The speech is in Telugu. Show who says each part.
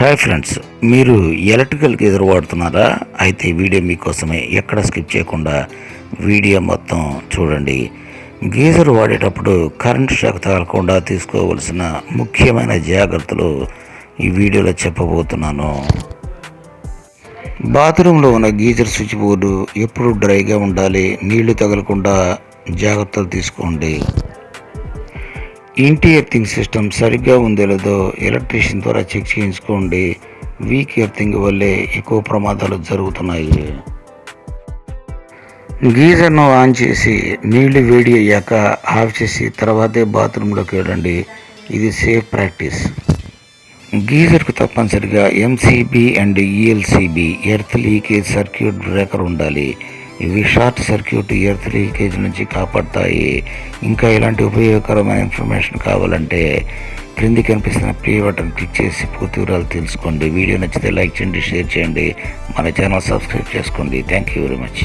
Speaker 1: హాయ్ ఫ్రెండ్స్ మీరు ఎలక్ట్రికల్కి ఎదురు వాడుతున్నారా అయితే వీడియో మీకోసమే ఎక్కడ స్కిప్ చేయకుండా వీడియో మొత్తం చూడండి. గీజర్ వాడేటప్పుడు కరెంట్ షాక్ తగలకుండా తీసుకోవలసిన ముఖ్యమైన జాగ్రత్తలు ఈ వీడియోలో చెప్పబోతున్నాను. బాత్రూంలో ఉన్న గీజర్ స్విచ్ బోర్డు ఎప్పుడు డ్రైగా ఉండాలి నీళ్ళు తగలకుండా జాగ్రత్తలు తీసుకోండి. ఇంటి ఎర్తింగ్ సిస్టమ్ సరిగ్గా ఉందో లేదో ఎలక్ట్రీషియన్ ద్వారా చెక్ చేయించుకోండి. వీక్ ఎర్తింగ్ వల్లే ఎక్కువ ప్రమాదాలు జరుగుతున్నాయి. గీజర్ను ఆన్ చేసి నీళ్ళు వేడి అయ్యాక ఆఫ్ చేసి తర్వాతే బాత్రూంలోకి వెళ్ళండి. ఇది సేఫ్ ప్రాక్టీస్ గీజర్కు తప్పనిసరిగా MCB and ELCB earth leakage circuit breaker ఉండాలి. ఇవి short circuit year three leakage నుంచి కాపాడతాయి. ఇంకా ఇలాంటి ఉపయోగకరమైన ఇన్ఫర్మేషన్ కావాలంటే క్రింది కనిపిస్తున్న ప్లే బటన్ క్లిక్ చేసి పూర్తి వివరాలు తెలుసుకోండి. వీడియో నచ్చితే లైక్ చేయండి షేర్ చేయండి. మన ఛానల్ సబ్స్క్రైబ్ చేసుకోండి. Thank you very much.